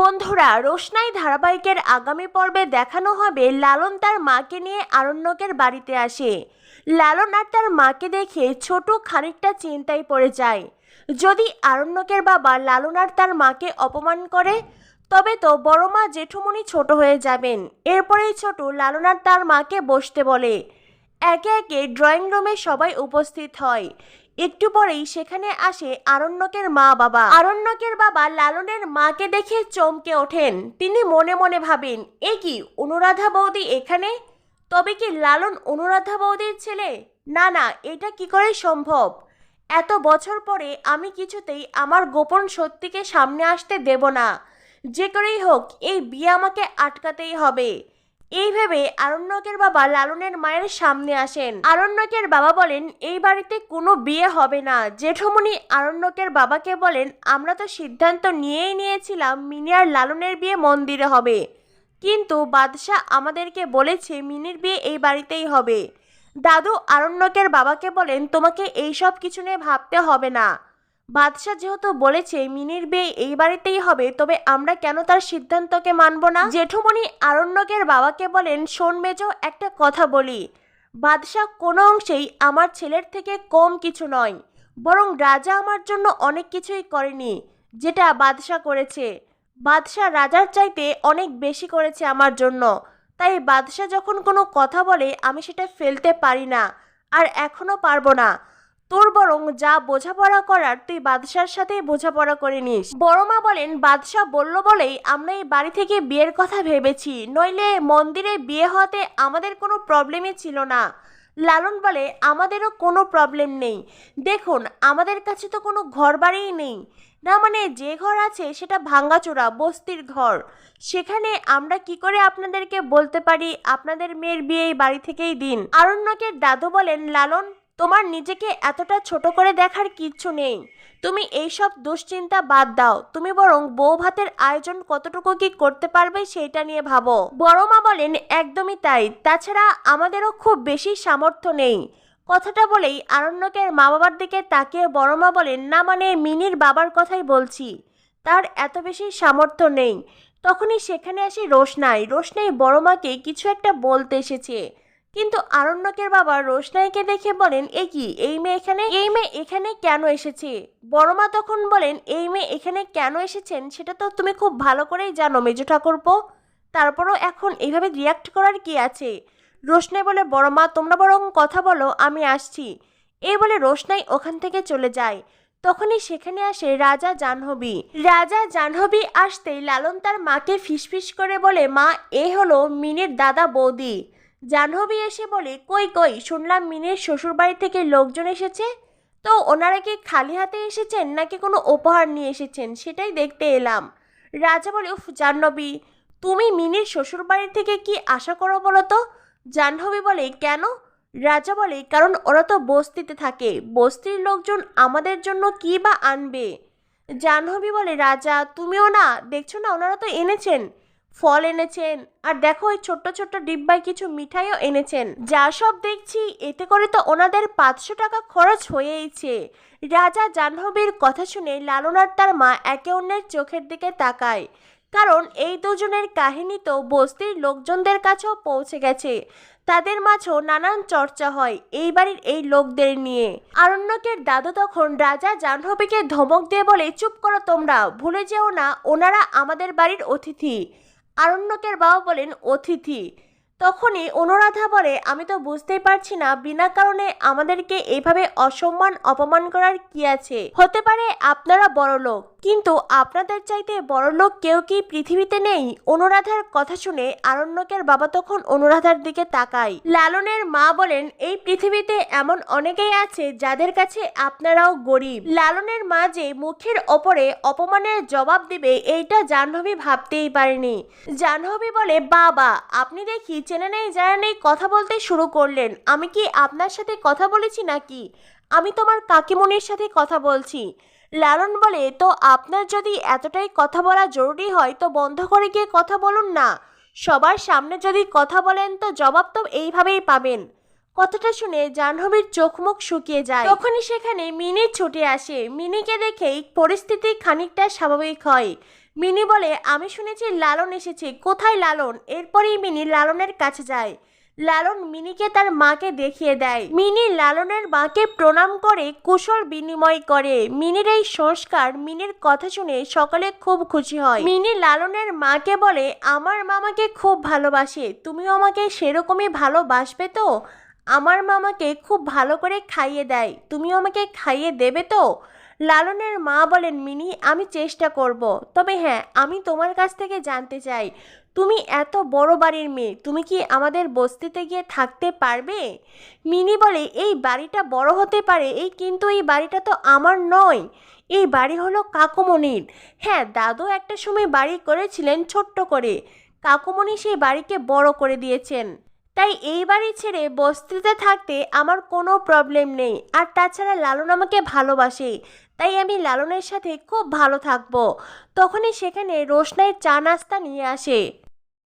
বন্ধুরা, রোশনাই ধারাবাহিকের আগামী পর্বে দেখানো হবে লালন তার মাকে নিয়ে আরণ্যকের বাড়িতে আসে। লালন আর তার মাকে দেখে ছোট খানিকটা চিন্তায় পড়ে যায়। যদি আরণ্যকের বাবা লালন আর তার মাকে অপমান করে, তবে তো বড় মা জেঠুমনি ছোট হয়ে যাবেন। এরপরেই ছোট লালন আর তার মাকে বসতে বলে একে একে ড্রয়িং রুমে সবাই উপস্থিত হয়। একটু পরেই সেখানে আসে আরণ্যকের মা বাবা। আরণ্যকের বাবা লালনের মাকে দেখে চমকে ওঠেন। তিনি মনে মনে ভাবেন, এ কি, অনুরাধা বৌদি এখানে? তবে কি লালন অনুরাধা বৌদির ছেলে? না না, এটা কি করে সম্ভব? এত বছর পরে আমি কিছুতেই আমার গোপন সত্যিকে সামনে আসতে দেব না। যে করেই হোক, এই বিয়ে আমাকে আটকাতেই হবে। এই ভেবে আরণ্যকের বাবা লালনের মায়ের সামনে আসেন। আরণ্যকের বাবা বলেন, এই বাড়িতে কোনো বিয়ে হবে না। জেঠমণি আরণ্যকের বাবাকে বলেন, আমরা তো সিদ্ধান্ত নিয়েই নিয়েছিলাম মিনি আর লালনের বিয়ে মন্দিরে হবে। কিন্তু বাদশাহ আমাদেরকে বলেছে মিনির বিয়ে এই বাড়িতেই হবে। দাদু আরণ্যকের বাবাকে বলেন, তোমাকে এইসব কিছু নিয়ে ভাবতে হবে না। বাদশাহ যেহেতু বলেছে, মিনির বিয়ে এই বাড়িতেই হবে, তবে আমরা কেন তার সিদ্ধান্তকে মানব না? জেঠুমণি আরণ্যকের বাবাকে বলেন, শোন মেজো, একটা কথা বলি। বাদশাহ কোনো অংশেই আমার ছেলের থেকে কম কিছু নয়, বরং রাজা আমার জন্য অনেক কিছুই করেনি, যেটা বাদশাহ করেছে। বাদশাহ রাজার চাইতে অনেক বেশি করেছে আমার জন্য। তাই বাদশাহ যখন কোনো কথা বলে, আমি সেটা ফেলতে পারি না, আর এখনও পারব না। তোর বরং যা বোঝাপড়া করার তুই বাদশার সাথেই বোঝাপড়া করে নিস। বড় মা বলেন, বাদশাহ বলল বলেই আমরা এই বাড়ি থেকে বিয়ের কথা ভেবেছি। নইলে মন্দিরে বিয়ে হওয়াতে আমাদের কোনো প্রবলেমই ছিল না। লালন বলে, আমাদেরও কোনো প্রবলেম নেই। দেখুন, আমাদের কাছে তো কোনো ঘর বাড়িই নেই। না মানে যে ঘর আছে সেটা ভাঙ্গাচোরা বস্তির ঘর। সেখানে আমরা কি করে আপনাদেরকে বলতে পারি আপনাদের মেয়ের বিয়ে এই বাড়ি থেকেই দিন? আরণ্যকের দাদু বলেন, লালন তোমার নিজেকে এতটা ছোট করে দেখার কিচ্ছু নেই। তুমি এইসব দুশ্চিন্তা বাদ দাও। তুমি বরং বউ ভাতের আয়োজন কতটুকু কি করতে পারবে সেইটা নিয়ে ভাবো। বড় মা বলেন, একদমই তাই। তাছাড়া আমাদেরও খুব বেশি সামর্থ্য নেই। কথাটা বলেই আরণ্যকের মা বাবার দিকে তাকিয়ে বড় মা বলেন, না মানে মিনির বাবার কথাই বলছি। তার এত বেশি সামর্থ্য নেই। তখনই সেখানে আসে রোশনাই। রোশনাই বড় মাকে কিছু একটা বলতে এসেছে। কিন্তু আরণ্যকের বাবা রোশনাইকে দেখে বলেন, এ কি, এই মেয়ে এখানে, এই মেয়ে এখানে কেন এসেছে? বড় মা তখন বলেন, এই মেয়ে এখানে কেন এসেছেন? সেটা তো তুমি খুব ভালো করেই জানো, মেজো ঠাকুরপো। তারপরও এখন এইভাবে রিয়াক্ট করার কি আছে? রোশনাই বলে বড় মা তোমরা বরং কথা বলো, আমি আসছি। এই বলে রোশনাই ওখান থেকে চলে যায়। তখনই সেখানে আসে রাজা জাহ্নবী। রাজা জাহ্নবী আসতেই লালন তার মাকে ফিসফিস করে বলে, মা, এ হলো মিনির দাদা বৌদি। জাহ্নবী এসে বলে, কই কই, শুনলাম মিনির শ্বশুরবাড়ি থেকে লোকজন এসেছে। তো ওনারা কি খালি হাতে এসেছেন নাকি কোনো উপহার নিয়ে এসেছেন? সেটাই দেখতে এলাম। রাজা বলে, উফ, জাহ্নবী, তুমি মিনির শ্বশুরবাড়ি থেকে কি আশা করো বলো তো? জাহ্নবী বলে, কেন? রাজা বলে, কারণ ওরা তো বস্তিতে থাকে। বস্তির লোকজন আমাদের জন্য কি বা আনবে? জাহ্নবী বলে, রাজা, তুমিও না, দেখছ না, ওনারা তো এনেছেন। ফল এনেছেন। আর দেখো ওই ছোট্ট ছোট্ট ডিব্বায় কিছু মিঠাইও এনেছেন। যা সব দেখছি, এতে করে তো ওনাদের পাঁচশো টাকা খরচ হয়েইছে। রাজা জাহ্নবীর কথা শুনে লালন আর তার মা একে অন্যের চোখের দিকে তাকায়। কারণ এই দুজনের কাহিনী তো বস্তির লোকজনদের কাছেও পৌঁছে গেছে। তাদের মাঝেও নানান চর্চা হয় এই বাড়ির এই লোকদের নিয়ে। আরণ্যকের দাদু তখন রাজা জাহ্নবীকে ধমক দিয়ে বলে, চুপ করো তোমরা, ভুলে যেও না, ওনারা আমাদের বাড়ির অতিথি। আরণ্যকের বাবা বলেন অতিথি। তখনই অনুরাধা বলে, আমি তো বুঝতেই পারছি না, বিনা কারণে আমাদেরকে এইভাবে অসম্মান, অপমান করার কি আছে? হতে পারে আপনারা বড় লোক, কিন্তু আপনাদের চাইতে বড় লোক কেউ কি পৃথিবীতে নেই? অনুরাধার কথা শুনে আরণ্যকের বাবা তখন অনুরাধার দিকে তাকায়। লালনের মা বলেন, এই পৃথিবীতে এমন অনেকেই আছে যাদের কাছে আপনারাও গরিব। লালনের মা যে মুখের ওপরে অপমানের জবাব দিবে, এইটা জাহ্নবী ভাবতেই পারেনি। জাহ্নবী বলে, বাবা, আপনি দেখি চেনে নেই, জানা নেই কথা বলতে শুরু করলেন। আমি কি আপনার সাথে কথা বলেছি নাকি? আমি তোমার কাকিমনির সাথে কথা বলছি। লালন বলে, তো আপনার যদি এতটাই কথা বলা জরুরি হয়, তো বন্ধ করে গিয়ে কথা বলুন না। সবার সামনে যদি কথা বলেন, তো জবাব তো এইভাবেই পাবেন। কথাটা শুনে জাহ্নবীর চোখ মুখ শুকিয়ে যায়। তখনই সেখানে মিনি ছুটে আসে। মিনিকে দেখেই পরিস্থিতি খানিকটা স্বাভাবিক হয়। মিনি বলে, আমি শুনেছি লালন এসেছে। কোথায় লালন? এরপরেই মিনি লালনের কাছে যায়। লালন মিনিকে তার মাকে দেখিয়ে দেয়। মিনি লালনের মাকে প্রণাম করে, কুশল বিনিময় করে। মিনির এই সংস্কার মিনির কথা শুনে সকলে খুব খুশি হয়। মিনি লালনের মাকে বলে, আমার মামাকে খুব ভালোবাসে। তুমিও আমাকে সেরকমই ভালোবাসবে তো? আমার মামাকে খুব ভালো করে খাইয়ে দেয়। তুমিও আমাকে খাইয়ে দেবে তো? লালনের মা বলেন, মিনি, আমি চেষ্টা করব। তবে হ্যাঁ আমি তোমার কাছ থেকে জানতে চাই। তুমি এত বড় বাড়ির মেয়ে, তুমি কি আমাদের বস্তিতে গিয়ে থাকতে পারবে? মিনি বলে, এই বাড়িটা বড় হতে পারে, এই কিন্তু এই বাড়িটা তো আমার নয়। এই বাড়ি হলো কাকুমণির হ্যাঁ দাদু একটা সময় বাড়ি করেছিলেন ছোট্ট করে। কাকুমণি সেই বাড়িকে বড় করে দিয়েছেন। তাই এই বাড়ি ছেড়ে বস্তিতে থাকতে আমার কোনো প্রবলেম নেই। আর তাছাড়া লালন আমাকে ভালোবাসে। তাই আমি লালনের সাথে খুব ভালো থাকব। তখনই সেখানে রোশনাই চা নাস্তা নিয়ে আসে।